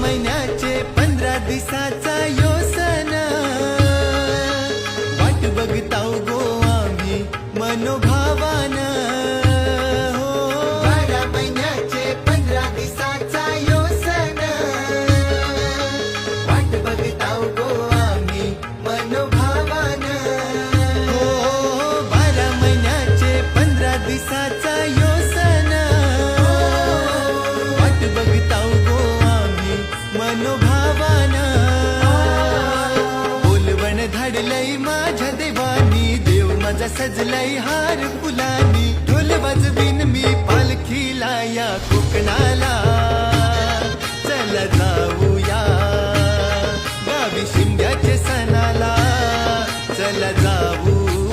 महिन्याचे पंधरा दिवसाचा यो सण वाट बघताव गो आम्ही मनोभावानं. मान बोलवण धाडलय माझ्या देवानी देव माझा सजलय हार फुलानी. ढोल वाजवीन मी पालखीला या कोकणाला. चल जाऊया गावी शिमग्याच्या सणाला. चला जाऊ.